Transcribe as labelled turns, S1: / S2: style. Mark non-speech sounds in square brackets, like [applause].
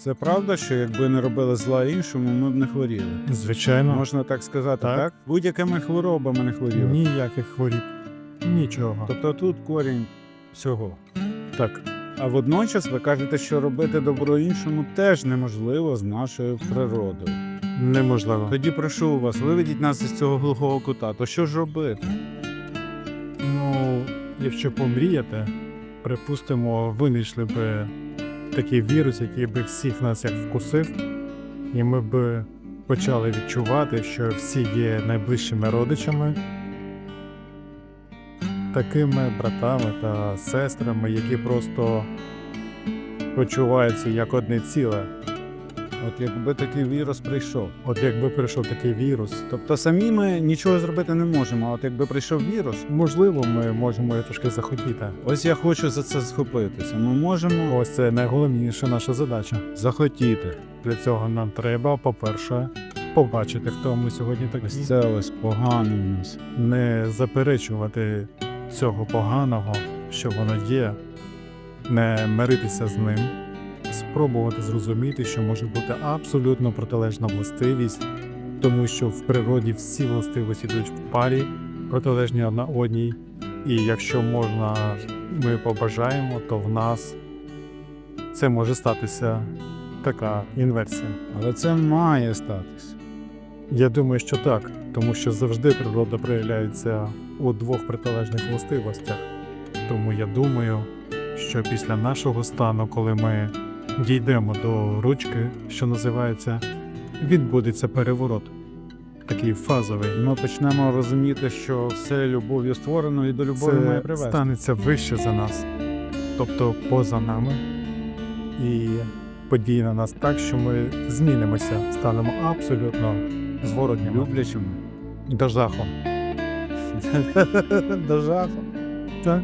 S1: Це правда, що якби не робили зла іншому, ми б не хворіли.
S2: Звичайно,
S1: Можна так сказати,
S2: Так.
S1: так? Будь-якими хворобами не хворіли.
S2: ніяких хворіб. Нічого.
S1: Тобто тут корінь всього.
S2: Так,
S1: А водночас ви кажете, що робити добро іншому теж неможливо з нашою природою.
S2: неможливо.
S1: Тоді прошу вас, виведіть нас із цього глухого кута. То що ж робити?
S2: Ну, якщо помріяти, припустимо, винайшли б такий вірус, який би всіх нас як вкусив, і ми б почали відчувати, що всі є найближчими родичами, такими братами та сестрами, які просто почуваються як одне ціле.
S1: От якби такий вірус прийшов.
S2: От якби прийшов такий вірус,
S1: Тобто самі ми нічого зробити не можемо, а от якби прийшов вірус,
S2: можливо, ми можемо трошки захотіти.
S1: ось я хочу за це схопитися. Ми можемо
S2: Ось це найголовніша наша задача.
S1: захотіти.
S2: Для цього нам треба, по-перше, побачити, хто ми сьогодні такі.
S1: Ось це ось погано у нас.
S2: Не заперечувати цього поганого, що воно є, не миритися з ним, спробувати зрозуміти, що може бути абсолютно протилежна властивість, тому що в природі всі властивості йдуть в парі, протилежні одна одній. І якщо можна, ми побажаємо, то в нас це може статися така інверсія.
S1: Але це має статись.
S2: Я думаю, що так, тому що завжди природа проявляється у двох протилежних властивостях. Тому я думаю, що після нашого стану, коли ми дійдемо до ручки, що називається, відбудеться переворот, такий фазовий.
S1: Ми почнемо розуміти, що все любов'ю створено і до любові має
S2: Це
S1: привести.
S2: станеться вище за нас, тобто поза нами, і подіє на нас так, що ми змінимося, станемо абсолютно зворотніми
S1: Люблячими.
S2: до жаху. [laughs]
S1: До жаху.
S2: Так?